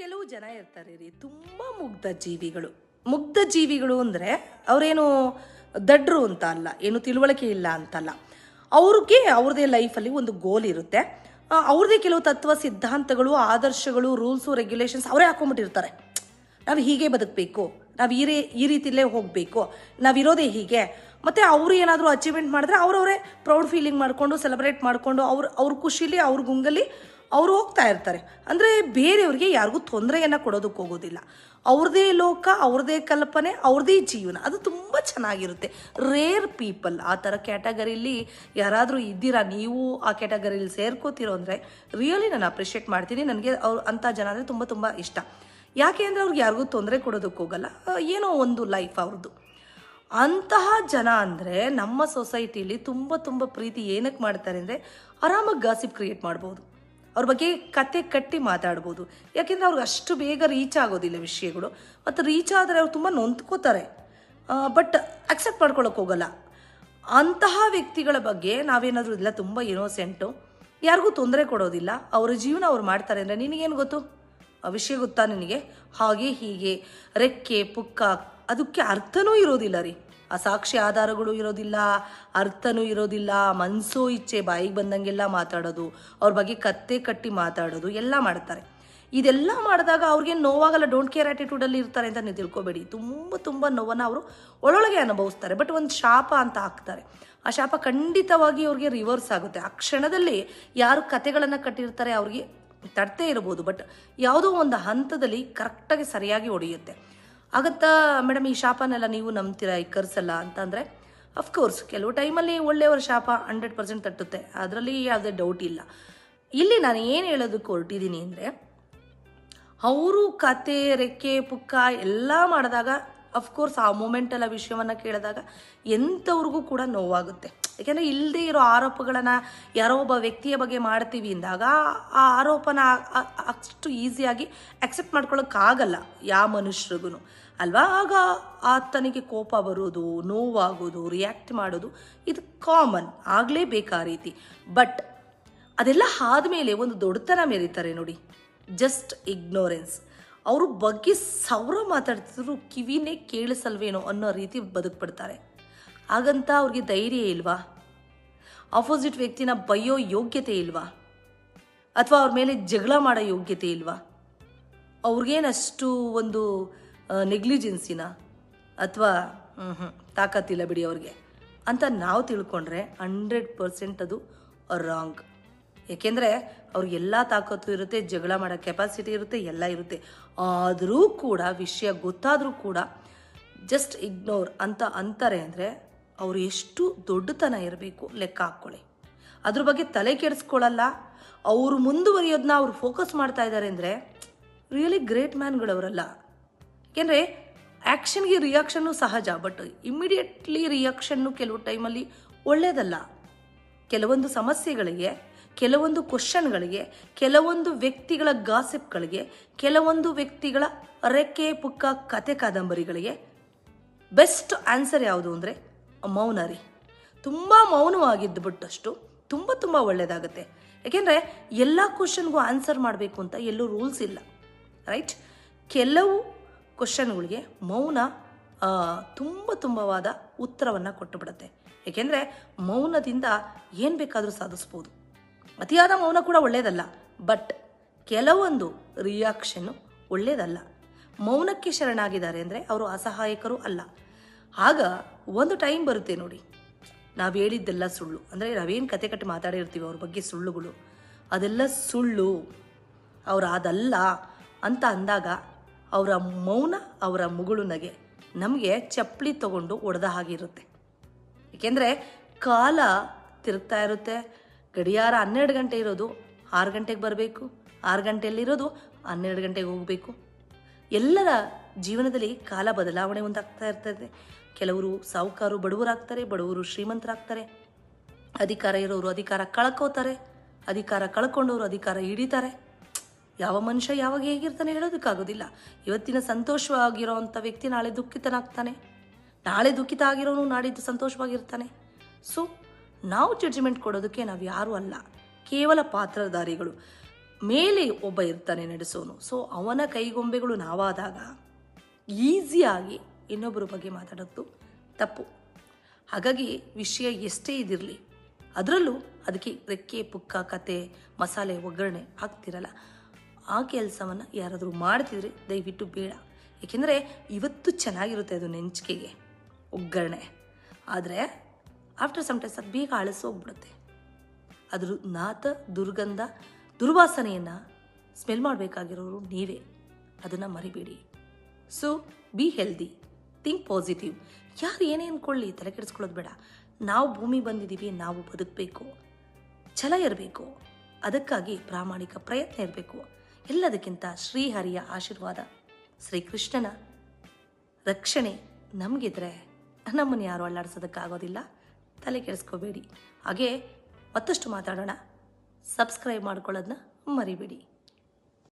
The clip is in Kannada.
ಕೆಲವು ಜನ ಇರ್ತಾರೆ ರೀ. ತುಂಬ ಮುಗ್ಧ ಜೀವಿಗಳು. ಮುಗ್ಧ ಜೀವಿಗಳು ಅಂದರೆ ಅವರೇನು ದಡ್ರು ಅಂತ ಅಲ್ಲ, ಏನು ತಿಳುವಳಿಕೆ ಇಲ್ಲ ಅಂತಲ್ಲ. ಅವ್ರಿಗೆ ಅವ್ರದೇ ಲೈಫಲ್ಲಿ ಒಂದು ಗೋಲ್ ಇರುತ್ತೆ. ಅವ್ರದೇ ಕೆಲವು ತತ್ವ ಸಿದ್ಧಾಂತಗಳು, ಆದರ್ಶಗಳು ರೂಲ್ಸು ರೆಗ್ಯುಲೇಷನ್ಸ್ ಅವರೇ ಹಾಕೊಂಡ್ಬಿಟ್ಟಿರ್ತಾರೆ ನಾವು ಹೀಗೆ ಬದುಕಬೇಕು, ನಾವು ಈ ರೀ, ಈ ರೀತಿಲೇ ಹೋಗಬೇಕು ನಾವಿರೋದೇ ಹೀಗೆ. ಮತ್ತು ಅವರು ಏನಾದರೂ ಅಚೀವ್ಮೆಂಟ್ ಮಾಡಿದ್ರೆ ಅವರವರೇ ಪ್ರೌಡ್ ಫೀಲಿಂಗ್ ಮಾಡಿಕೊಂಡು ಸೆಲೆಬ್ರೇಟ್ ಮಾಡಿಕೊಂಡು, ಅವ್ರ ಅವ್ರ ಖುಷಿಲಿ, ಅವ್ರ ಗುಂಗಲ್ಲಿ ಅವರು ಹೋಗ್ತಾ ಇರ್ತಾರೆ. ಅಂದರೆ ಬೇರೆಯವ್ರಿಗೆ ಯಾರಿಗೂ ತೊಂದರೆಯನ್ನು ಕೊಡೋದಕ್ಕೆ ಹೋಗೋದಿಲ್ಲ. ಅವ್ರದೇ ಲೋಕ, ಅವ್ರದೇ ಕಲ್ಪನೆ, ಅವ್ರದೇ ಜೀವನ, ಅದು ತುಂಬ ಚೆನ್ನಾಗಿರುತ್ತೆ. ರೇರ್ ಪೀಪಲ್ ಆ ಥರ ಕ್ಯಾಟಗರಿಲಿ ಯಾರಾದರೂ ಇದ್ದೀರಾ, ನೀವು ಆ ಕ್ಯಾಟಗರಿಲಿ ಸೇರ್ಕೋತಿರೋ ಅಂದರೆ ರಿಯಲಿ ನಾನು ಅಪ್ರಿಷಿಯೇಟ್ ಮಾಡ್ತೀನಿ. ನನಗೆ ಅವ್ರು ಅಂಥ ಜನ ಅಂದರೆ ತುಂಬ ತುಂಬ ಇಷ್ಟ. ಯಾಕೆ ಅಂದರೆ ಅವ್ರಿಗೆ ಯಾರಿಗೂ ತೊಂದರೆ ಕೊಡೋದಕ್ಕೆ ಹೋಗಲ್ಲ. ಏನೋ ಒಂದು ಲೈಫ್ ಅವ್ರದ್ದು ಅಂತಹ ಜನ ಅಂದರೆ ನಮ್ಮ ಸೊಸೈಟಿಲಿ ತುಂಬ ತುಂಬ ಪ್ರೀತಿ ಏನಕ್ಕೆ ಮಾಡ್ತಾರೆ ಅಂದರೆ ಆರಾಮಾಗಿ ಗಾಸಿಪ್ ಕ್ರಿಯೇಟ್ ಮಾಡ್ಬೋದು. ಅವ್ರ ಬಗ್ಗೆ ಕತೆ ಕಟ್ಟಿ ಮಾತಾಡ್ಬೋದು. ಯಾಕೆಂದರೆ ಅವ್ರಿಗೆ ಅಷ್ಟು ಬೇಗ ರೀಚ್ ಆಗೋದಿಲ್ಲ ವಿಷಯಗಳು. ಮತ್ತು ರೀಚ್ ಆದರೆ ಅವ್ರು ತುಂಬ ನೊಂದ್ಕೋತಾರೆ. ಬಟ್ ಅಕ್ಸೆಪ್ಟ್ ಮಾಡ್ಕೊಳಕ್ಕೆ ಹೋಗಲ್ಲ. ಅಂತಹ ವ್ಯಕ್ತಿಗಳ ಬಗ್ಗೆ ನಾವೇನಾದರೂ ಇಲ್ಲ, ತುಂಬ ಇನೋಸೆಂಟು ಯಾರಿಗೂ ತೊಂದರೆ ಕೊಡೋದಿಲ್ಲ. ಅವರ ಜೀವನ ಅವ್ರು ಮಾಡ್ತಾರೆ ಅಂದರೆ ನಿನಗೇನು ಗೊತ್ತು? ಆ ವಿಷಯ ಗೊತ್ತಾ ನಿನಗೆ? ಹಾಗೆ ಹೀಗೆ, ರೆಕ್ಕೆ, ಪುಕ್ಕ, ಅದಕ್ಕೆ ಅರ್ಥನೂ ಇರೋದಿಲ್ಲ ರೀ. ಆ ಸಾಕ್ಷಿ ಆಧಾರಗಳು ಇರೋದಿಲ್ಲ, ಅರ್ಥನೂ ಇರೋದಿಲ್ಲ ಮನಸ್ಸು ಇಚ್ಛೆ ಬಾಯಿಗೆ ಬಂದಂಗೆಲ್ಲ ಮಾತಾಡೋದು, ಅವ್ರ ಬಗ್ಗೆ ಕತ್ತೆ ಕಟ್ಟಿ ಮಾತಾಡೋದು, ಎಲ್ಲ ಮಾಡ್ತಾರೆ. ಇದೆಲ್ಲ ಮಾಡಿದಾಗ ಅವ್ರಿಗೆ ನೋವಾಗಲ್ಲ ಡೋಂಟ್ ಕೇರ್ ಆ್ಯಟಿಟ್ಯೂಡಲ್ಲಿ ಇರ್ತಾರೆ ಅಂತ ನೀವು ತಿಳ್ಕೊಬೇಡಿ. ತುಂಬ ತುಂಬ ನೋವನ್ನು ಅವರು ಒಳೊಳಗೆ ಅನುಭವಿಸ್ತಾರೆ. ಬಟ್ ಒಂದು ಶಾಪ ಅಂತ ಹಾಕ್ತಾರೆ. ಆ ಶಾಪ ಖಂಡಿತವಾಗಿ ಅವ್ರಿಗೆ ರಿವರ್ಸ್ ಆಗುತ್ತೆ. ಆ ಕ್ಷಣದಲ್ಲಿ ಯಾರು ಕತೆಗಳನ್ನು ಕಟ್ಟಿರ್ತಾರೆ, ಅವ್ರಿಗೆ ತಡ್ತೇ ಇರ್ಬೋದು. ಬಟ್ ಯಾವುದೋ ಒಂದು ಹಂತದಲ್ಲಿ ಕರೆಕ್ಟಾಗಿ ಸರಿಯಾಗಿ ಹೊಡೆಯುತ್ತೆ ಆಗತ್ತಾ? ಮೇಡಮ್, ಈ ಶಾಪನೆಲ್ಲ ನೀವು ನಂಬ್ತೀರಾ, ಈ ಕರ್ಸಲ್ಲ ಅಂತಂದರೆ ಅಫ್ಕೋರ್ಸ್ ಕೆಲವು ಟೈಮಲ್ಲಿ ಒಳ್ಳೆಯವರ ಶಾಪ ಹಂಡ್ರೆಡ್ ಪರ್ಸೆಂಟ್ ತಟ್ಟುತ್ತೆ. ಅದರಲ್ಲಿ ಯಾವುದೇ ಡೌಟ್ ಇಲ್ಲ. ಇಲ್ಲಿ ನಾನು ಏನು ಹೇಳೋದಕ್ಕೆ ಹೊರಟಿದ್ದೀನಿ ಅಂದರೆ, ಅವರು ಕತೆ, ರೆಕ್ಕೆ, ಪುಕ್ಕ ಎಲ್ಲ ಮಾಡಿದಾಗ ಅಫ್ಕೋರ್ಸ್ ಆ ಮೂಮೆಂಟಲ್ಲಿ ಆ ವಿಷಯವನ್ನು ಕೇಳಿದಾಗ, ಎಂಥವ್ರಿಗೂ ಕೂಡ ನೋವಾಗುತ್ತೆ. ಯಾಕೆಂದರೆ ಇಲ್ಲದೇ ಇರೋ ಆರೋಪಗಳನ್ನು ಯಾರೋ ಒಬ್ಬ ವ್ಯಕ್ತಿಯ ಬಗ್ಗೆ ಮಾಡ್ತೀವಿ ಅಂದಾಗ ಆ ಆರೋಪನ ಅಷ್ಟು ಈಸಿಯಾಗಿ ಅಕ್ಸೆಪ್ಟ್ ಮಾಡ್ಕೊಳ್ಳೋಕ್ಕಾಗಲ್ಲ ಯಾವ ಮನುಷ್ಯರಿಗೂ ಅಲ್ವಾ? ಆಗ ಆತನಿಗೆ ಕೋಪ ಬರೋದು, ನೋವಾಗೋದು ರಿಯಾಕ್ಟ್ ಮಾಡೋದು ಇದು ಕಾಮನ್ ಆಗಲೇಬೇಕು ಆ ರೀತಿ. ಬಟ್ ಅದೆಲ್ಲ ಆದಮೇಲೆ ಒಂದು ದೊಡ್ಡತನ ಮೆರೀತಾರೆ ನೋಡಿ. ಜಸ್ಟ್ ಇಗ್ನೋರೆನ್ಸ್ ಅವರು ಬಗ್ಗೆ ಸೌರ ಮಾತಾಡ್ತಿದ್ರು ಕಿವಿನೇ ಕೇಳಿಸಲ್ವೇನೋ ಅನ್ನೋ ರೀತಿ ಬದುಕ್ಬಿಡ್ತಾರೆ. ಹಾಗಂತ ಅವ್ರಿಗೆ ಧೈರ್ಯ ಇಲ್ವಾ? ಆಪೋಸಿಟ್ ವ್ಯಕ್ತಿನ ಬಯ್ಯೋ ಯೋಗ್ಯತೆ ಇಲ್ವಾ? ಅಥವಾ ಅವ್ರ ಮೇಲೆ ಜಗಳ ಮಾಡೋ ಯೋಗ್ಯತೆ ಇಲ್ವಾ? ಅವ್ರಿಗೇನಷ್ಟು ಒಂದು ನೆಗ್ಲಿಜೆನ್ಸಿನ ಅಥವಾ ಹ್ಞೂ ತಾಕತ್ತಿಲ್ಲ ಬಿಡಿ ಅವ್ರಿಗೆ ಅಂತ ನಾವು ತಿಳ್ಕೊಂಡ್ರೆ ಹಂಡ್ರೆಡ್ ಪರ್ಸೆಂಟ್ ಅದು ರಾಂಗ್ ಏಕೆಂದರೆ ಅವ್ರಿಗೆಲ್ಲ ತಾಕತ್ತು ಇರುತ್ತೆ, ಜಗಳ ಮಾಡೋ ಕೆಪಾಸಿಟಿ ಇರುತ್ತೆ, ಎಲ್ಲ ಇರುತ್ತೆ. ಆದರೂ ಕೂಡ, ವಿಷಯ ಗೊತ್ತಾದರೂ ಕೂಡ ಜಸ್ಟ್ ಇಗ್ನೋರ್ ಅಂತ ಅಂತಾರೆ ಅಂದರೆ ಅವರು ಎಷ್ಟು ದೊಡ್ಡತನ ಇರಬೇಕು ಲೆಕ್ಕ ಹಾಕ್ಕೊಳ್ಳಿ ಅದ್ರ ಬಗ್ಗೆ ತಲೆ ಕೆಡಿಸ್ಕೊಳ್ಳಲ್ಲ ಅವರು ಮುಂದುವರಿಯೋದನ್ನ ಅವ್ರು ಫೋಕಸ್ ಮಾಡ್ತಾ ಇದ್ದಾರೆ ಅಂದರೆ ರಿಯಲಿ ಗ್ರೇಟ್ ಮ್ಯಾನ್ಗಳವರಲ್ಲ ಏಕೆಂದರೆ ಆ್ಯಕ್ಷನ್ಗೆ ರಿಯಾಕ್ಷನ್ನು ಸಹಜ ಬಟ್ ಇಮ್ಮಿಡಿಯೇಟ್ಲಿ ರಿಯಾಕ್ಷನ್ನು ಕೆಲವು ಟೈಮಲ್ಲಿ ಒಳ್ಳೆಯದಲ್ಲ ಕೆಲವೊಂದು ಸಮಸ್ಯೆಗಳಿಗೆ, ಕೆಲವೊಂದು ಕ್ವಶನ್ಗಳಿಗೆ ಕೆಲವೊಂದು ವ್ಯಕ್ತಿಗಳ ಗಾಸಿಪ್ಗಳಿಗೆ ಕೆಲವೊಂದು ವ್ಯಕ್ತಿಗಳ ರೆಕ್ಕೆ ಪುಕ್ಕ ಕತೆ ಕಾದಂಬರಿಗಳಿಗೆ ಬೆಸ್ಟ್ ಆನ್ಸರ್ ಯಾವುದು ಅಂದರೆ ಮೌನ ರೀ. ತುಂಬ ಮೌನವಾಗಿದ್ದು ಬಿಟ್ಟಷ್ಟು ತುಂಬ ತುಂಬ ಒಳ್ಳೆಯದಾಗುತ್ತೆ ಯಾಕೆಂದರೆ ಎಲ್ಲ ಕ್ವಶನ್ಗೂ ಆನ್ಸರ್ ಮಾಡಬೇಕು ಅಂತ ಎಲ್ಲೂ ರೂಲ್ಸ್ ಇಲ್ಲ ರೈಟ್ ಕೆಲವು ಕ್ವಶನ್ಗಳಿಗೆ ಮೌನ ತುಂಬ ತುಂಬವಾದ ಉತ್ತರವನ್ನು ಕೊಟ್ಟು ಬಿಡುತ್ತೆ ಏಕೆಂದರೆ ಮೌನದಿಂದ ಏನು ಬೇಕಾದರೂ ಸಾಧಿಸ್ಬೋದು. ಅತಿಯಾದ ಮೌನ ಕೂಡ ಒಳ್ಳೆಯದಲ್ಲ ಬಟ್ ಕೆಲವೊಂದು ರಿಯಾಕ್ಷನ್ನು ಒಳ್ಳೆಯದಲ್ಲ ಮೌನಕ್ಕೆ ಶರಣಾಗಿದ್ದಾರೆ ಅಂದರೆ ಅವರು ಅಸಹಾಯಕರು ಅಲ್ಲ. ಆಗ ಒಂದು ಟೈಮ್ ಬರುತ್ತೆ ನೋಡಿ. ನಾವು ಹೇಳಿದ್ದೆಲ್ಲ ಸುಳ್ಳು. ಅಂದರೆ ನಾವೇನು ಕತೆ ಕಟ್ಟಿ ಮಾತಾಡಿರ್ತೀವಿ ಅವ್ರ ಬಗ್ಗೆ ಸುಳ್ಳುಗಳು. ಅದೆಲ್ಲ ಸುಳ್ಳು. ಅವ್ರು ಅದಲ್ಲ ಅಂತ ಅಂದಾಗ ಅವರ ಮೌನ, ಅವರ ಮುಗುಳು ನಗೆ ನಮಗೆ ಚಪ್ಪಲಿ ತಗೊಂಡು ಒಡೆದ ಹಾಗಿರುತ್ತೆ ಏಕೆಂದರೆ ಕಾಲ ತಿರುಗ್ತಾ ಇರುತ್ತೆ. ಗಡಿಯಾರ ಹನ್ನೆರಡು ಗಂಟೆ ಇರೋದು, ಆರು ಗಂಟೆಗೆ ಬರಬೇಕು, ಆರು ಗಂಟೆಯಲ್ಲಿರೋದು ಹನ್ನೆರಡು ಗಂಟೆಗೆ ಹೋಗಬೇಕು. ಎಲ್ಲರ ಜೀವನದಲ್ಲಿ ಕಾಲ ಬದಲಾವಣೆ ಒಂದಾಗ್ತಾ ಇರ್ತದೆ. ಕೆಲವರು ಸಾಹುಕಾರು ಬಡವರಾಗ್ತಾರೆ, ಬಡವರು ಶ್ರೀಮಂತರಾಗ್ತಾರೆ. ಅಧಿಕಾರ ಇರೋರು ಅಧಿಕಾರ ಕಳ್ಕೋತಾರೆ, ಅಧಿಕಾರ ಕಳ್ಕೊಂಡವರು ಅಧಿಕಾರ ಹಿಡಿತಾರೆ. ಯಾವ ಮನುಷ್ಯ ಯಾವಾಗ ಹೇಗಿರ್ತಾನೆ ಹೇಳೋದಕ್ಕಾಗೋದಿಲ್ಲ. ಇವತ್ತಿನ ಸಂತೋಷವಾಗಿರೋವಂಥ ವ್ಯಕ್ತಿ ನಾಳೆ ದುಃಖಿತನಾಗ್ತಾನೆ. ನಾಳೆ ದುಃಖಿತ ಆಗಿರೋನು ನಾಡಿದ್ದು ಸಂತೋಷವಾಗಿರ್ತಾನೆ. ಸೊ ನಾವು ಜಡ್ಜ್ಮೆಂಟ್ ಕೊಡೋದಕ್ಕೆ ನಾವು ಯಾರೂ ಅಲ್ಲ. ಕೇವಲ ಪಾತ್ರಧಾರಿಗಳು. ಮೇಲೆ ಒಬ್ಬ ಇರ್ತಾನೆ ನಡೆಸೋನು. ಸೊ ಅವನ ಕೈಗೊಂಬೆಗಳು ನಾವಾದಾಗ ಈಸಿಯಾಗಿ ಇನ್ನೊಬ್ಬರ ಬಗ್ಗೆ ಮಾತಾಡೋದು ತಪ್ಪು. ಹಾಗಾಗಿ ವಿಷಯ ಎಷ್ಟೇ ಇದಿರಲಿ, ಅದರಲ್ಲೂ ಅದಕ್ಕೆ ರೆಕ್ಕೆ, ಪುಕ್ಕ, ಕತೆ, ಮಸಾಲೆ, ಒಗ್ಗರಣೆ ಹಾಕ್ತಿರಲ್ಲ. ಆ ಕೆಲಸವನ್ನು ಯಾರಾದರೂ ಮಾಡ್ತಿದ್ರೆ ದಯವಿಟ್ಟು ಬೇಡ. ಏಕೆಂದರೆ ಇವತ್ತು ಚೆನ್ನಾಗಿರುತ್ತೆ ಅದು ನೆಂಚಿಕೆಗೆ, ಒಗ್ಗರಣೆ. ಆದರೆ ಆಫ್ಟರ್ ಸಮ್ ಟೈಮ್ಸ್ ಅದು ಬೇಗ ಅಳಿಸೋಗ್ಬಿಡುತ್ತೆ. ಅದ್ರ ನಾತ, ದುರ್ಗಂಧ ದುರ್ವಾಸನೆಯನ್ನು ಸ್ಮೆಲ್ ಮಾಡಬೇಕಾಗಿರೋರು ನೀವೇ. ಅದನ್ನು ಮರಿಬೇಡಿ. So be healthy think positive ಯಾರು ಏನೇ ಅಂದ್ಕೊಳ್ಳಿ ತಲೆ ಕೆಡಿಸ್ಕೊಳ್ಳೋದು ಬೇಡ. ನಾವು ಭೂಮಿ ಬಂದಿದ್ದೀವಿ ನಾವು ಬದುಕಬೇಕು. ಛಲ ಇರಬೇಕು. ಅದಕ್ಕಾಗಿ ಪ್ರಾಮಾಣಿಕ ಪ್ರಯತ್ನ ಇರಬೇಕು. ಎಲ್ಲದಕ್ಕಿಂತ ಶ್ರೀಹರಿಯ ಆಶೀರ್ವಾದ. ಶ್ರೀಕೃಷ್ಣನ ರಕ್ಷಣೆ ನಮಗಿದ್ರೆ ನಮ್ಮನ್ನು ಯಾರು ಅಲ್ಲಾಡಿಸೋದಕ್ಕಾಗೋದಿಲ್ಲ. ತಲೆ ಕೆಡಿಸ್ಕೋಬೇಡಿ. ಹಾಗೆ ಮತ್ತಷ್ಟು ಮಾತಾಡೋಣ. ಸಬ್ಸ್ಕ್ರೈಬ್ ಮಾಡ್ಕೊಳ್ಳೋದನ್ನ ಮರಿಬೇಡಿ.